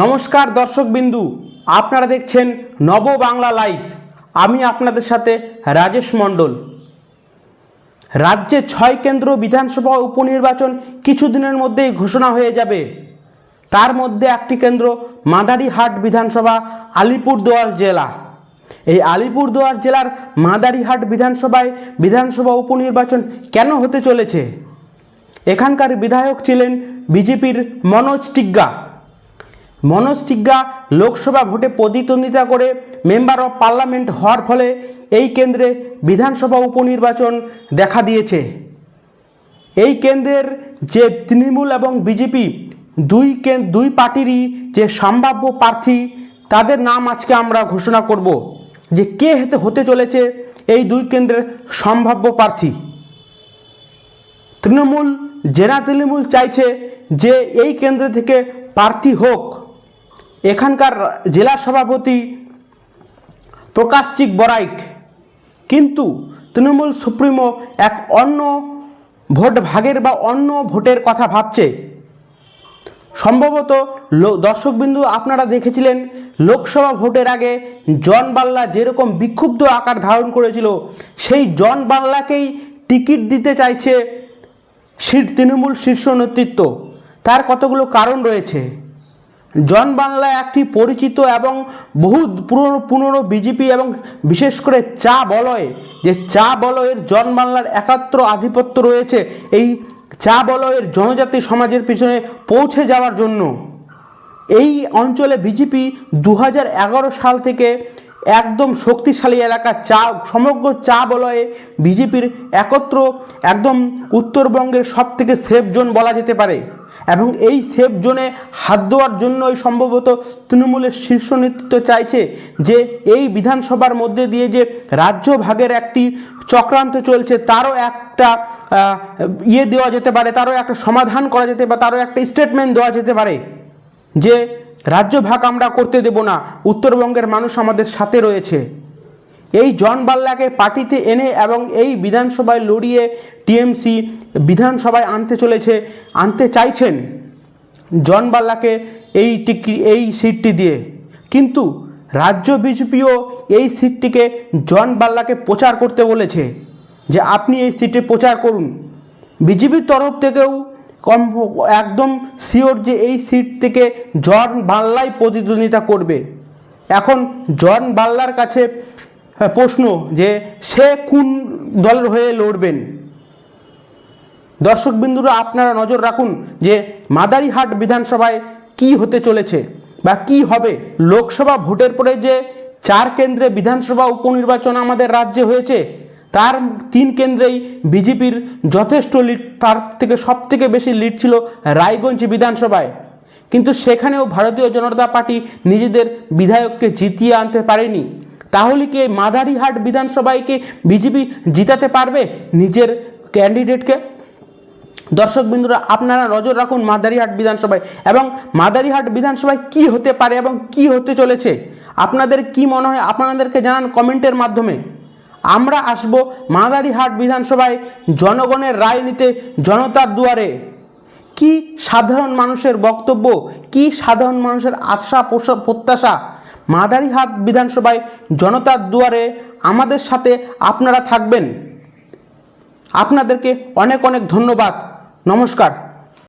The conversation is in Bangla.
নমস্কার দর্শকবিন্দু, আপনারা দেখছেন নব বাংলা লাইভ। আমি আপনাদের সাথে রাজেশ মণ্ডল। রাজ্যে ছয় কেন্দ্র বিধানসভা উপনির্বাচন কিছুদিনের মধ্যেই ঘোষণা হয়ে যাবে। তার মধ্যে একটি কেন্দ্র মাদারিহাট বিধানসভা আলিপুরদুয়ার জেলা। এই আলিপুরদুয়ার জেলার মাদারিহাট বিধানসভায় বিধানসভা উপনির্বাচন কেন হতে চলেছে? এখানকার বিধায়ক ছিলেন বিজেপির মনোজ টিগ্গা। মনোজ টিগ্গা লোকসভা ভোটে প্রতিদ্বন্দ্বিতা করে মেম্বার অফ পার্লামেন্ট হওয়ার ফলে এই কেন্দ্রে বিধানসভা উপনির্বাচন দেখা দিয়েছে। এই কেন্দ্রের যে তৃণমূল এবং বিজেপি দুই দুই পার্টিরই যে সম্ভাব্য প্রার্থী, তাদের নাম আজকে আমরা ঘোষণা করব যে কে হতে হতে চলেছে এই দুই কেন্দ্রের সম্ভাব্য প্রার্থী। তৃণমূল জেলা তৃণমূল চাইছে যে এই কেন্দ্র থেকে প্রার্থী হোক। এখানকার জেলা সভাপতি প্রকাশচিক বরাইক। কিন্তু তৃণমূল সুপ্রিমো এক অন্য ভোট ভাগের বা অন্য ভোটের কথা ভাবছে। সম্ভবত দর্শকবিন্দু, আপনারা দেখেছিলেন লোকসভা ভোটের আগে জন বাল্লা যেরকম বিক্ষুব্ধ আকার ধারণ করেছিল, সেই জন বাল্লাকেই টিকিট দিতে চাইছে তৃণমূল শীর্ষ নেতৃত্ব। তার কতগুলো কারণ রয়েছে? জন বাংলা একটি পরিচিত এবং বহু পুরনো পুরনো বিজেপি এবং বিশেষ করে চা বলয়, যে চা বলয়ের জন বাংলার একাত্র আধিপত্য রয়েছে, এই চা বলয়ের জনজাতি সমাজের পিছনে পৌঁছে যাওয়ার জন্য। এই অঞ্চলে বিজেপি দু হাজার এগারো সাল থেকে একদম শক্তিশালী এলাকা, চা, সমগ্র চা বলয়ে বিজেপির একত্র একদম উত্তরবঙ্গের সব থেকে সেফ জোন বলা যেতে পারে। এবং এই সেফ জোনে হাত দেওয়ার জন্যই সম্ভবত তৃণমূলের শীর্ষ নেতৃত্ব চাইছে যে এই বিধানসভার মধ্যে দিয়ে যে রাজ্য ভাগের একটি চক্রান্ত চলছে, তারও একটা ইয়ে দেওয়া যেতে পারে, তারও একটা সমাধান করা যেতে পারে তারও একটা স্টেটমেন্ট দেওয়া যেতে পারে যে রাজ্য ভাগ আমরা করতে দেব না। উত্তরবঙ্গের মানুষ আমাদের সাথে রয়েছে। এই জন বাল্লাকে পার্টিতে এনে এবং এই বিধানসভায় লড়িয়ে টিএমসি বিধানসভায় আনতে চলেছে, আনতে চাইছেন জন বাল্লাকে এই এই সিটটি দিয়ে। কিন্তু রাজ্য বিজেপিও এই সিটটিকে জন বাল্লাকে প্রচার করতে বলেছে যে আপনি এই সিটে প্রচার করুন। বিজেপির তরফ থেকেও কম একদম শিওর যে এই সিট থেকে জন বাল্লাই প্রতিদ্বন্দ্বিতা করবে। এখন জন বাল্লার কাছে হ্যাঁ, প্রশ্ন যে সে কোন দলের হয়ে লড়বেন? দর্শকবিন্দুরা আপনারা নজর রাখুন যে মাদারিহাট বিধানসভায় কি হতে চলেছে বা কি হবে। লোকসভা ভোটের পরে যে চার কেন্দ্রে বিধানসভা উপনির্বাচন আমাদের রাজ্যে হয়েছে তার তিন কেন্দ্রেই বিজেপির যথেষ্ট লিড তার থেকে সব থেকে বেশি লিড ছিল রায়গঞ্জ বিধানসভায়। কিন্তু সেখানেও ভারতীয় জনতা পার্টি নিজেদের বিধায়ককে জিতিয়ে আনতে পারেনি। তাহলে কি মাদারিহাট বিধানসভায় কি বিজেপি জিতাতে পারবে নিজের ক্যান্ডিডেটকে দর্শক বিন্দুরা আপনারা নজর রাখুন মাদারিহাট বিধানসভায় এবং মাদারিহাট বিধানসভায় কি হতে পারে এবং কি হতে চলেছে। আপনাদের কি মনে হয়, আপনাদেরকে জানান কমেন্টের মাধ্যমে। আমরা আসব মাদারিহাট বিধানসভায় জনগণের রায় নিতে জনতার দুয়ারে। কি সাধারণ মানুষের বক্তব্য, কি সাধারণ মানুষের আশা প্রত্যাশা? মাদারিহাট বিধানসভায় জনতার দুয়ারে আমাদের সাথে আপনারা থাকবেন। আপনাদেরকে অনেক অনেক ধন্যবাদ। নমস্কার।